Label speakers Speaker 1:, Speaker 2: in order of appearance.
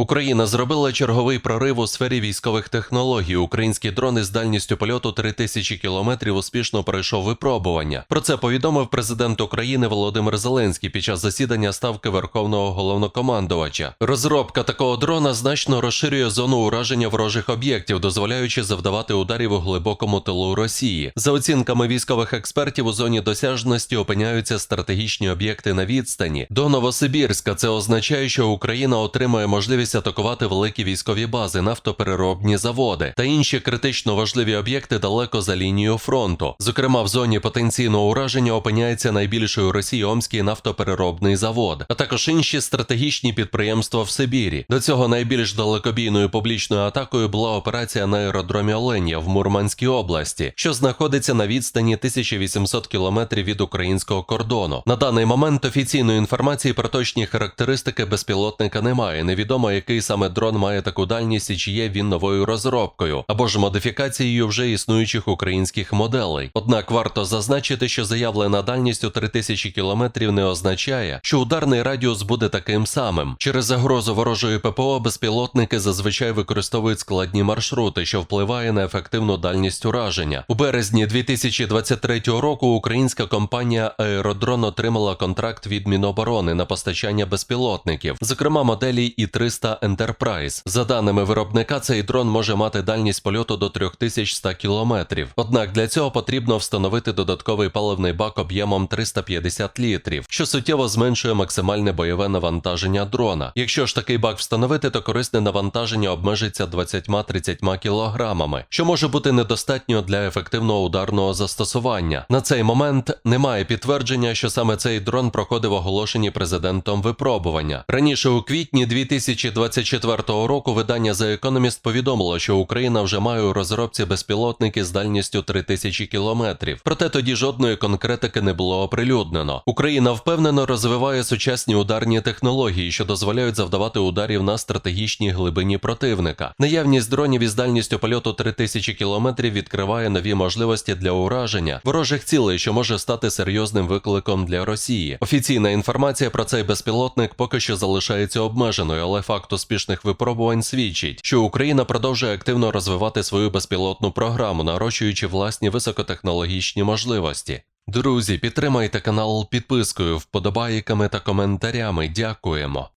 Speaker 1: Україна зробила черговий прорив у сфері військових технологій. Українські дрони з дальністю польоту 3000 кілометрів успішно пройшов випробування. Про це повідомив президент України Володимир Зеленський під час засідання ставки Верховного головнокомандувача. Розробка такого дрона значно розширює зону ураження ворожих об'єктів, дозволяючи завдавати ударів у глибокому тилу Росії. За оцінками військових експертів, у зоні досяжності опиняються стратегічні об'єкти на відстані. До Новосибірська це означає, що Україна отримає можливість атакувати великі військові бази, нафтопереробні заводи та інші критично важливі об'єкти далеко за лінією фронту. Зокрема, в зоні потенційного ураження опиняється найбільший у Росії Омський нафтопереробний завод, а також інші стратегічні підприємства в Сибірі. До цього найбільш далекобійною публічною атакою була операція на аеродромі Оленя в Мурманській області, що знаходиться на відстані 1800 кілометрів від українського кордону. На даний момент офіційної інформації про точні характеристики безпілотника немає. Невідомо, який саме дрон має таку дальність і чи є він новою розробкою або ж модифікацією вже існуючих українських моделей. Однак варто зазначити, що заявлена дальність у 3000 кілометрів не означає, що ударний радіус буде таким самим. Через загрозу ворожої ППО безпілотники зазвичай використовують складні маршрути, що впливає на ефективну дальність ураження. У березні 2023 року українська компанія Аеродрон отримала контракт від Міноборони на постачання безпілотників, зокрема моделі І-300 Enterprise. За даними виробника, цей дрон може мати дальність польоту до 3100 кілометрів. Однак для цього потрібно встановити додатковий паливний бак об'ємом 350 літрів, що суттєво зменшує максимальне бойове навантаження дрона. Якщо ж такий бак встановити, то корисне навантаження обмежиться 20-30 кілограмами, що може бути недостатньо для ефективного ударного застосування. На цей момент немає підтвердження, що саме цей дрон проходив оголошені президентом випробування. Раніше у квітні 2024 року видання The Economist повідомило, що Україна вже має у розробці безпілотники з дальністю 3000 кілометрів. Проте тоді жодної конкретики не було оприлюднено. Україна впевнено розвиває сучасні ударні технології, що дозволяють завдавати ударів на стратегічній глибині противника. Наявність дронів із дальністю польоту 3000 кілометрів відкриває нові можливості для ураження ворожих цілей, що може стати серйозним викликом для Росії. Офіційна інформація про цей безпілотник поки що залишається обмеженою, але факт успішних випробувань свідчить, що Україна продовжує активно розвивати свою безпілотну програму, нарощуючи власні високотехнологічні можливості. Друзі, підтримайте канал підпискою, вподобайками та коментарями. Дякуємо.